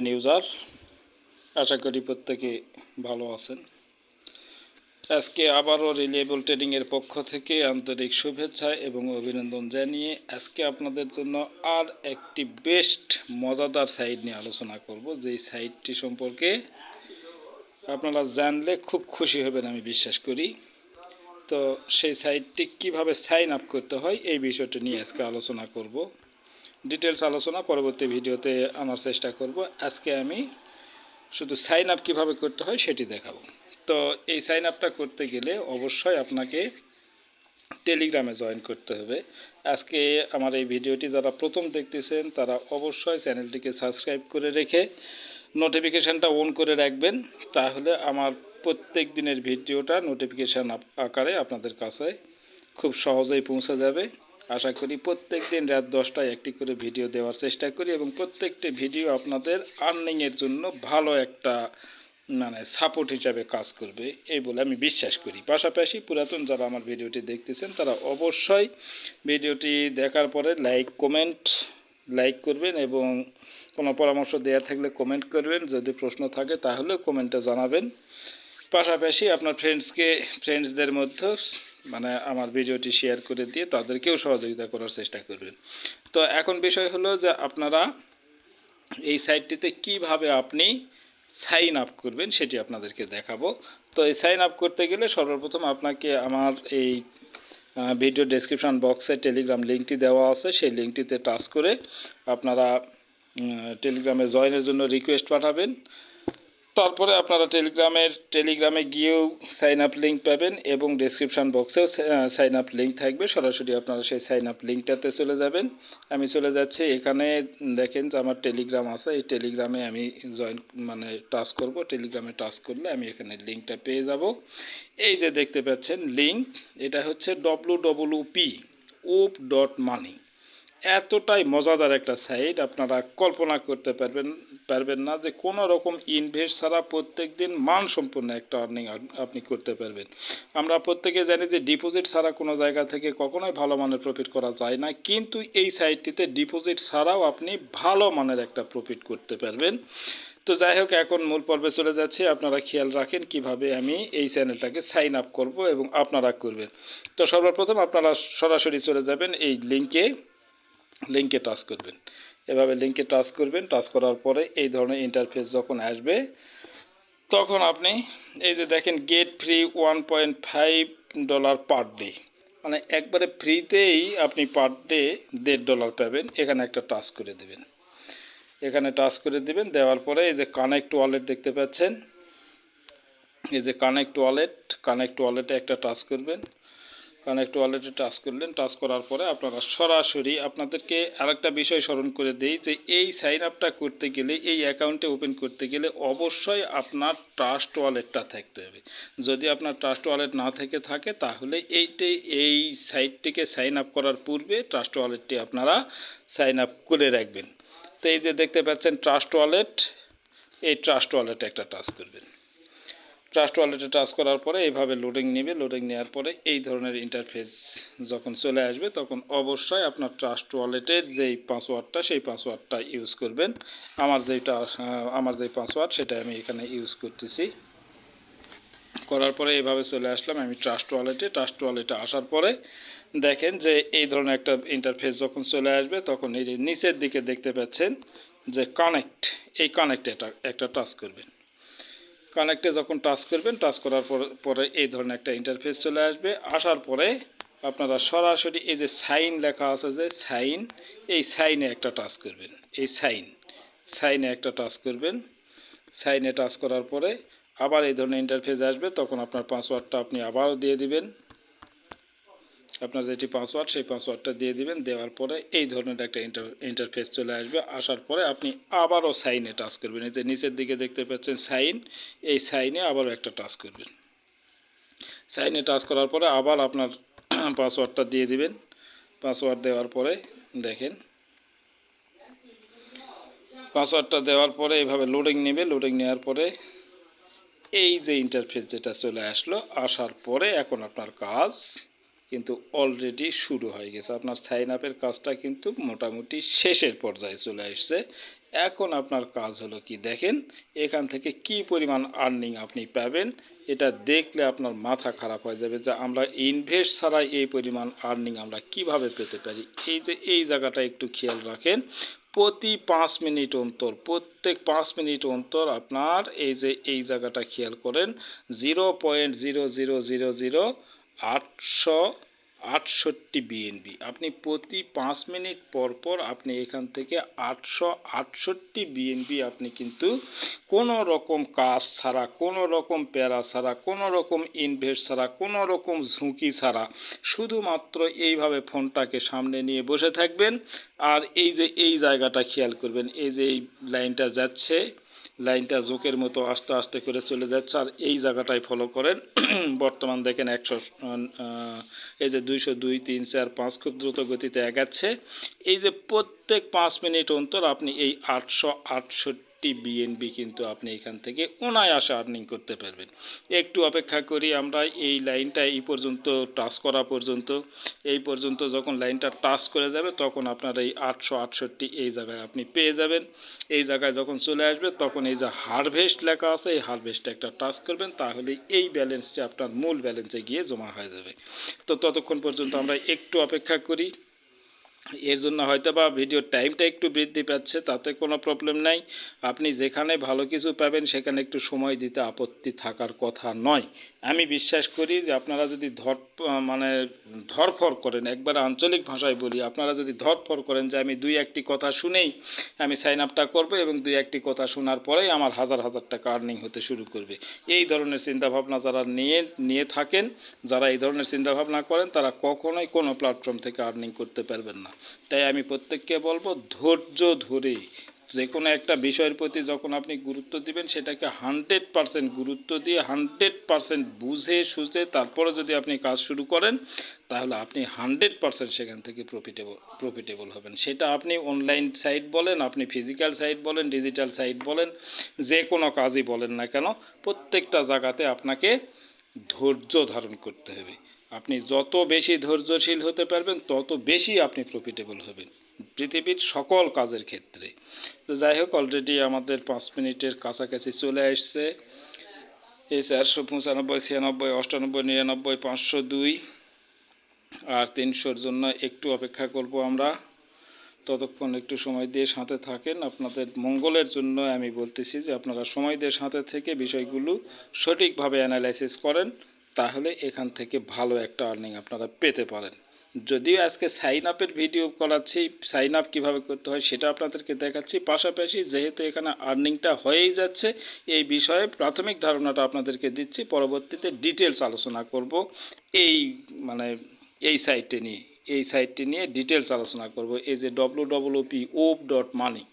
নিউজার। আশা করি প্রত্যেকে ভালো আছেন। আজকে আবারও রিলিয়েবল ট্রেডিংয়ের পক্ষ থেকে আন্তরিক শুভেচ্ছা এবং অভিনন্দন জানিয়ে আজকে আপনাদের জন্য আর একটি বেস্ট মজাদার সাইট নিয়ে আলোচনা করব। যেই সাইটটি সম্পর্কে আপনারা জানলে খুব খুশি হবেন, আমি বিশ্বাস করি। তো সেই সাইটটি কীভাবে সাইন আপ করতে হয়, এই বিষয়টি নিয়ে আজকে আলোচনা করব। ডিটেলস আলোচনা পরবর্তী ভিডিওতে আনার চেষ্টা করব। আজকে আমি শুধু সাইন আপ কীভাবে করতে হয় সেটি দেখাবো। তো এই সাইন আপটা করতে গেলে অবশ্যই আপনাকে টেলিগ্রামে জয়েন করতে হবে। আজকে আমার এই ভিডিওটি যারা প্রথম দেখতেছেন, তারা অবশ্যই চ্যানেলটিকে সাবস্ক্রাইব করে রেখে নোটিফিকেশানটা অন করে রাখবেন। তাহলে আমার প্রত্যেক দিনের ভিডিওটা নোটিফিকেশান আকারে আপনাদের কাছে খুব সহজেই পৌঁছে যাবে। আশা করি প্রত্যেক দিন রাত দশটায় একটি করে ভিডিও দেওয়ার চেষ্টা করি এবং প্রত্যেকটি ভিডিও আপনাদের আর্নিংয়ের জন্য ভালো একটা মানে সাপোর্ট হিসাবে কাজ করবে, এই বলে আমি বিশ্বাস করি। পাশাপাশি পুরাতন যারা আমার ভিডিওটি দেখতেছেন, তারা অবশ্যই ভিডিওটি দেখার পরে লাইক কমেন্ট লাইক করবেন এবং কোনো পরামর্শ দেওয়া থাকলে কমেন্ট করবেন। যদি প্রশ্ন থাকে তাহলে কমেন্টে জানাবেন। পাশাপাশি আপনার ফ্রেন্ডসকে ফ্রেন্ডসদের মধ্যে মানে আমার ভিডিওটি শেয়ার করে দিয়ে তাদেরকেও সহযোগিতা করার চেষ্টা করবেন। তো এখন বিষয় হলো যে আপনারা এই সাইটটিতে কীভাবে আপনি সাইন আপ করবেন সেটি আপনাদেরকে দেখাবো। তো এই সাইন আপ করতে গেলে সর্বপ্রথম আপনাকে আমার এই ভিডিও ডেসক্রিপশান বক্সে টেলিগ্রাম লিঙ্কটি দেওয়া আছে। সেই লিঙ্কটিতে টাচ করে আপনারা টেলিগ্রামে জয়েনের জন্য রিকোয়েস্ট পাঠাবেন। তারপরে আপনারা টেলিগ্রামের, টেলিগ্রামে গিয়েও সাইন আপ লিঙ্ক পাবেন এবং ডিসক্রিপশান বক্সেও সাইন আপ লিঙ্ক থাকবে। সরাসরি আপনারা সেই সাইন আপ লিঙ্কটাতে চলে যাবেন। আমি চলে যাচ্ছি। এখানে দেখেন যে আমার টেলিগ্রাম আছে। এই টেলিগ্রামে আমি জয়েন মানে টাচ করব। টেলিগ্রামে টাচ করলে আমি এখানে লিঙ্কটা পেয়ে যাব। এই যে দেখতে পাচ্ছেন লিঙ্ক এটা হচ্ছে W W P op dot money এতটাই মজাদার একটা সাইট আপনারা কল্পনা করতে পারবেন পারবেন না যে কোনো রকম ইনভেস্ট ছাড়া প্রত্যেক দিন মানসম্পন্ন একটা আর্নিং আপনি করতে পারবেন। আমরা প্রত্যেকে জানি যে ডিপোজিট ছাড়া কোনো জায়গা থেকে কখনোই ভালো মানের প্রফিট করা যায় না, কিন্তু এই সাইটটিতে ডিপোজিট ছাড়াও আপনি ভালো মানের একটা প্রফিট করতে পারবেন। তো যাই হোক, এখন মূল পর্বে চলে যাচ্ছে। আপনারা খেয়াল রাখেন কীভাবে আমি এই চ্যানেলটাকে সাইন আপ করব এবং আপনারা করবেন। তো সর্বপ্রথম আপনারা সরাসরি চলে যাবেন এই লিঙ্কে লিঙ্কে টাচ করবেন। এভাবে লিঙ্কে টাচ করবেন টাচ করার পরে এই ধরনের ইন্টারফেস যখন আসবে, তখন আপনি এই যে দেখেন get free one point five dollar per day মানে একবারে ফ্রিতেই আপনি পার ডে দেড় ডলার পাবেন। এখানে একটা টাচ করে দেবেন। এখানে টাচ করে দেবেন, দেওয়ার পরে এই যে কানেক্ট ওয়ালেট দেখতে পাচ্ছেন। এই যে কানেক্ট ওয়ালেট কানেক্ট ওয়ালেটে একটা টাচ করবেন। কানেক্ট ওয়ালেটে টাচ করলেন টাচ করার পরে আপনারা সরাসরি আপনাদেরকে আরেকটা বিষয় স্মরণ করে দিই যে এই সাইন আপটা করতে গেলে, এই অ্যাকাউন্টে ওপেন করতে গেলে অবশ্যই আপনার ট্রাস্ট ওয়ালেটটা থাকতে হবে। যদি আপনার ট্রাস্ট ওয়ালেট না থেকে থাকে, তাহলে এইটি, এই সাইটটিকে সাইন আপ করার পূর্বে ট্রাস্ট ওয়ালেটটি আপনারা সাইন আপ করে রাখবেন। তো এই যে দেখতে পাচ্ছেন ট্রাস্ট ওয়ালেট এই ট্রাস্ট ওয়ালেটে একটা টাচ করবেন। ট্রাস্ট ওয়ালেটে টাচ করার পরে এইভাবে লোডিং নেবে লোডিং নেওয়ার পরে এই ধরনের ইন্টারফেস যখন চলে আসবে, তখন অবশ্যই আপনার ট্রাস্ট ওয়ালেটের যেই পাসওয়ার্ডটা সেই পাসওয়ার্ডটা ইউজ করবেন। আমার যেটা আমার যেই পাসওয়ার্ড সেটা আমি এখানে ইউজ করতেছি। করার পরে এইভাবে চলে আসলাম আমি ট্রাস্ট ওয়ালেটে ট্রাস্ট ওয়ালেটে আসার পরে দেখেন যে এই ধরনের একটা ইন্টারফেস যখন চলে আসবে, তখন এই যে নিচের দিকে দেখতে পাচ্ছেন যে কানেক্ট এই কানেক্টে একটা টাচ করবেন। কানেক্টে যখন টাচ করবেন টাচ করার পরে এই ধরনের একটা ইন্টারফেস চলে আসবে। আসার পরে আপনারা সরাসরি এই যে সাইন লেখা আছে যে সাইন এই সাইনে একটা টাচ করবেন। এই সাইন সাইনে একটা টাচ করবেন। সাইনে টাচ করার পরে আবার এই ধরনের ইন্টারফেস আসবে, তখন আপনার পাসওয়ার্ডটা আপনি আবারও দিয়ে দিবেন। আপনার যেটি পাসওয়ার্ড সেই পাসওয়ার্ডটা দিয়ে দিবেন। দেওয়ার পরে এই ধরনের একটা ইন্টার ইন্টারফেস চলে আসবে। আসার পরে আপনি আবারও সাইনে টাচ করবেন। এই যে নিচের দিকে দেখতে পাচ্ছেন সাইন এই সাইনে আবারও একটা টাচ করবেন। সাইনে টাচ করার পরে আবার আপনার পাসওয়ার্ডটা দিয়ে দিবেন। পাসওয়ার্ড দেওয়ার পরে দেখেন। পাসওয়ার্ডটা দেওয়ার পরে এইভাবে লোডিং নেবে। লোডিং নেওয়ার পরে এই যে ইন্টারফেস যেটা চলে আসলো, আসার পরে এখন আপনার কাজ কিন্তু অলরেডি শুরু হয়ে গেছে। আপনার সাইন আপের কাজটা কিন্তু মোটামুটি শেষের পর্যায়ে চলে আসছে। এখন আপনার কাজ হলো কি দেখেন, এখান থেকে কি পরিমাণ আর্নিং আপনি পাবেন, এটা দেখলে আপনার মাথা খারাপ হয়ে যাবে যে আমরা ইনভেস্ট ছাড়া এই পরিমাণ আর্নিং আমরা কীভাবে পেতে পারি। এই যে এই জায়গাটা একটু খেয়াল রাখেন, প্রতি পাঁচ মিনিট অন্তর, প্রত্যেক পাঁচ মিনিট অন্তর আপনার এই যে এই জায়গাটা খেয়াল করেন zero point zero zero zero zero আটশো আটষট্টি বিএনবি আপনি প্রতি পাঁচ মিনিট পর পর আপনি এখান থেকে আটশো আটষট্টি বিএনবি আপনি কিন্তু কোনো রকম কাজ ছাড়া, কোনো রকম প্যারা ছাড়া, কোনো রকম ইনভেস্ট ছাড়া, কোনো রকম ঝুঁকি ছাড়া শুধুমাত্র এইভাবে ফোনটাকে সামনে নিয়ে বসে থাকবেন। আর এই যে এই জায়গাটা খেয়াল করবেন, এই যে এই লাইনটা যাচ্ছে লাইনটা জোকের মতো আস্তে আস্তে করে চলে যাচ্ছে আর এই জায়গাটায় ফলো করেন। বর্তমান দেখেন একশো এই যে দুইশো দুই, তিন, চার, পাঁচ খুব দ্রুত গতিতে এগাচ্ছে। এই যে প্রত্যেক পাঁচ মিনিট অন্তর আপনি এই আটশো আটষট্টি বিএনবি কিন্তু আপনি এখান থেকে অনায়াসে আর্নিং করতে পারবেন। একটু অপেক্ষা করি আমরা এই লাইনটা এই পর্যন্ত টাচ করা পর্যন্ত। এই পর্যন্ত যখন লাইনটা টাচ করে যাবে তখন আপনার এই আটশো আটষট্টি এই জায়গায় আপনি পেয়ে যাবেন। এই জায়গায় যখন চলে আসবে তখন এই যে হারভেস্ট লেখা আছে, এই হারভেস্টে একটা টাচ করবেন তাহলে এই ব্যালেন্সটি আপনার মূল ব্যালেন্সে গিয়ে জমা হয়ে যাবে। তো ততক্ষণ পর্যন্ত আমরা একটু অপেক্ষা করি। এর জন্য হয়তো বা ভিডিওর টাইমটা একটু বৃদ্ধি পাচ্ছে, তাতে কোনো প্রবলেম নাই। আপনি যেখানে ভালো কিছু পাবেন, সেখানে একটু সময় দিতে আপত্তি থাকার কথা নয়। আমি বিশ্বাস করি যে আপনারা যদি ধর মানে ধরফর করেন, একবার আঞ্চলিক ভাষায় বলি, আপনারা যদি ধরফর করেন যে আমি দুই একটি কথা শুনেই আমি সাইন আপটা করব এবং দুই একটি কথা শোনার পরেই আমার হাজার হাজার টাকা আর্নিং হতে শুরু করবে। এই ধরনের চিন্তাভাবনা যারা নিয়ে নিয়ে থাকেন, যারা এই ধরনের চিন্তাভাবনা করেন, তারা কখনোই কোনো প্ল্যাটফর্ম থেকে আর্নিং করতে পারবেন না। তাই আমি প্রত্যেককে বলব, ধৈর্য ধরে। যে কোনো একটা বিষয়ের প্রতি যখন আপনি গুরুত্ব দিবেন, সেটাকে হান্ড্রেড পারসেন্ট গুরুত্ব দিয়ে হান্ড্রেড পারসেন্ট বুঝে, সুঝে তারপরে যদি আপনি কাজ শুরু করেন, তাহলে আপনি হান্ড্রেড পারসেন্ট সেখান থেকে প্রফিটেবল প্রফিটেবল হবেন। সেটা আপনি অনলাইন সাইট বলেন, আপনি ফিজিক্যাল সাইট বলেন ডিজিটাল সাইট বলেন, যে কোনো কাজই বলেন না কেন, প্রত্যেকটা জায়গাতে আপনাকে ধৈর্য ধারণ করতে হবে। আপনি যত বেশি ধৈর্যশীল হতে পারবেন, তত বেশি আপনি প্রফিটেবল হবেন। পৃথিবীর সকল কাজের ক্ষেত্রে। তো যাই হোক অলরেডি আমাদের পাঁচ মিনিটের কাছাকাছি চলে আসছে। এই চারশো পঁচানব্বই, ছিয়ানব্বই, অষ্টানব্বই, নিরানব্বই, পাঁচশো দুই। আর তিনশোর জন্য একটু অপেক্ষা করব আমরা। ততক্ষণ একটু সময় দিয়ে সাথে থাকেন। আপনাদের মঙ্গলের জন্য আমি বলতেছি যে, আপনারা সময় দিয়ে সাথে থেকে বিষয়গুলো সঠিকভাবে অ্যানালাইসিস করেন, তাহলে এখান থেকে ভালো একটা আর্নিং আপনারা পেতে পারেন। যদিও আজকে সাইন আপের ভিডিও করাচ্ছি সাইন আপ কীভাবে করতে হয় সেটা আপনাদেরকে দেখাচ্ছি। পাশাপাশি যেহেতু এখানে আর্নিংটা হয়েই যাচ্ছে, এই বিষয়ে প্রাথমিক ধারণাটা আপনাদেরকে দিচ্ছি। পরবর্তীতে ডিটেলস আলোচনা করব এই মানে এই সাইটটি নিয়ে। এই সাইটটি নিয়ে ডিটেলস আলোচনা করব। এই যে ডব্লু ডব্লুপি ওপ ডট মানি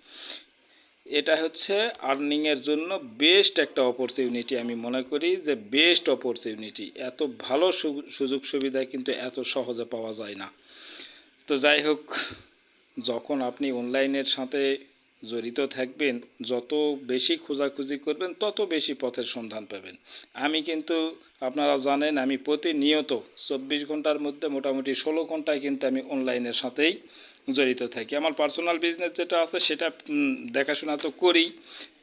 এটা হচ্ছে আর্নিংয়ের জন্য বেস্ট একটা অপরচুনিটি আমি মনে করি যে বেস্ট অপরচুনিটি এত ভালো সুযোগ সুবিধা কিন্তু এত সহজে পাওয়া যায় না। তো যাই হোক, যখন আপনি অনলাইনের সাথে জড়িত থাকবেন, যত বেশি খোঁজাখুঁজি করবেন, তত বেশি পথের সন্ধান পাবেন। আমি কিন্তু, আপনারা জানেন, আমি প্রতিনিয়ত চব্বিশ ঘণ্টার মধ্যে মোটামুটি ষোলো ঘন্টায় কিন্তু আমি অনলাইনের সাথেই জড়িত থাকি। আমার পার্সোনাল বিজনেস যেটা আছে, সেটা দেখাশোনা তো করি।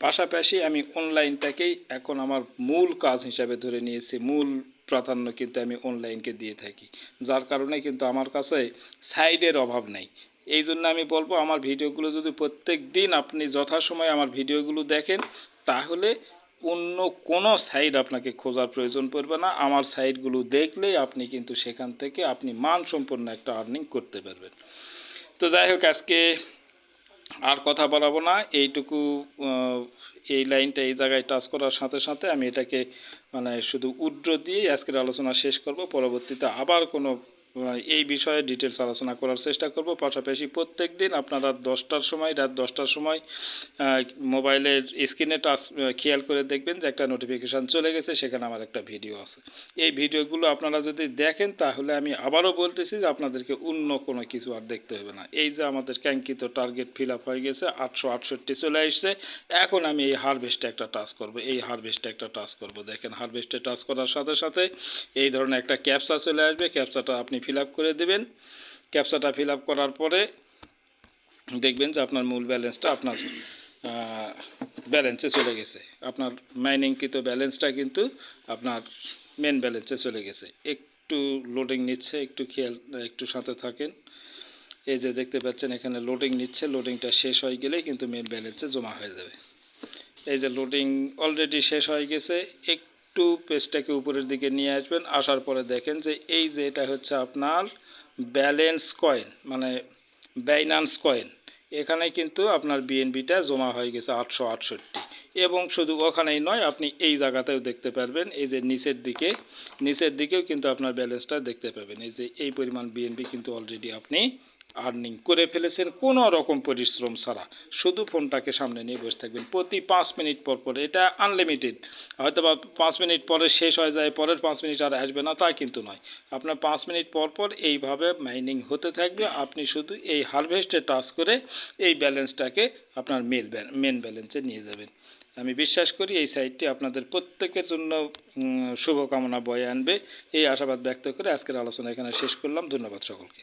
পাশাপাশি আমি অনলাইনটাকেই এখন আমার মূল কাজ হিসাবে ধরে নিয়েছি, মূল প্রাধান্য কিন্তু আমি অনলাইনকে দিয়ে থাকি। যার কারণে কিন্তু আমার কাছে সাইডের অভাব নেই। এই জন্য আমি বলব, আমার ভিডিওগুলো যদি প্রত্যেক দিন আপনি যথাসময়ে আমার ভিডিওগুলো দেখেন, তাহলে অন্য কোনো সাইড আপনাকে খোঁজার প্রয়োজন পড়বে না। আমার সাইটগুলো দেখলেই আপনি কিন্তু সেখান থেকে আপনি মানসম্পন্ন একটা আর্নিং করতে পারবেন। তো যাই হোক, আজকে আর কথা বলাবো না। এইটুকু এই লাইনটা এই জায়গায় টাচ করার সাথে সাথে আমি এটাকে মানে শুধু উড্র দিয়ে আজকের আলোচনা শেষ করব। পরবর্তীতে আবার কোনো এই বিষয়ে ডিটেলস আলোচনা করার চেষ্টা করব। পাশাপাশি প্রত্যেক দিন আপনারা দশটার সময়, রাত দশটার সময় মোবাইলের স্ক্রিনে টাচ খেয়াল করে দেখবেন যে একটা নোটিফিকেশান চলে গেছে, সেখানে আমার একটা ভিডিও আছে। এই ভিডিওগুলো আপনারা যদি দেখেন, তাহলে আমি আবারও বলতেছি যে আপনাদেরকে অন্য কোনো কিছু আর দেখতে হবে না। এই যে আমাদের ক্যাঙ্কিত টার্গেট ফিল আপ হয়ে গেছে, আটশো আটষট্টি চলে আসছে। এখন আমি এই হারভেস্টে একটা টাচ করব, এই হারভেস্টে একটা টাচ করব। দেখেন হারভেস্টে টাচ করার সাথে সাথে এই ধরনের একটা ক্যাপসা চলে আসবে। ক্যাপসাটা আপনি ফিল করে দেবেন। ক্যাপসাটা ফিল করার পরে দেখবেন যে আপনার মূল ব্যালেন্সটা আপনার ব্যালেন্সে চলে গেছে। আপনার মাইনিংকৃত ব্যালেন্সটা কিন্তু আপনার মেন ব্যালেন্সে চলে গেছে। একটু লোডিং নিচ্ছে, একটু খেয়াল, একটু সাথে থাকেন। এই যে দেখতে পাচ্ছেন, এখানে লোডিং নিচ্ছে লোডিংটা শেষ হয়ে গেলেই কিন্তু মেন ব্যালেন্সে জমা হয়ে যাবে। এই যে লোডিং অলরেডি শেষ হয়ে গেছে একটু পেজটাকে উপরের দিকে নিয়ে আসবেন, আসার পরে দেখেন যে এই যে এটা হচ্ছে আপনার ব্যালেন্স কয়েন মানে বাইনান্স কয়েন এখানে কিন্তু আপনার বিএনবিটা জমা হয়ে গেছে আটশো আটষট্টি। এবং শুধু ওখানেই নয়, আপনি এই জায়গাতেও দেখতে পারবেন, এই যে নিচের দিকে, নিচের দিকেও কিন্তু আপনার ব্যালেন্সটা দেখতে পাবেন। এই যে এই পরিমাণ বিএনবি কিন্তু অলরেডি আপনি আর্নিং করে ফেলেছেন কোনো রকম পরিশ্রম ছাড়া। শুধু ফোনটাকে সামনে নিয়ে বসে থাকবেন। প্রতি পাঁচ মিনিট পর পর, এটা আনলিমিটেড হয়তো বা পাঁচ মিনিট পরে শেষ হয়ে যায়, পরের পাঁচ মিনিট আর আসবে না, তা কিন্তু নয়। আপনার পাঁচ মিনিট পর পর এইভাবে মাইনিং হতে থাকবে। আপনি শুধু এই হারভেস্টে টাচ করে এই ব্যালেন্সটাকে আপনার মেল মেন ব্যালেন্সে নিয়ে যাবেন। আমি বিশ্বাস করি এই সাইটটি আপনাদের প্রত্যেকের জন্য শুভকামনা বয়ে আনবে। এই আশাবাদ ব্যক্ত করে আজকের আলোচনা এখানে শেষ করলাম। ধন্যবাদ সকলকে।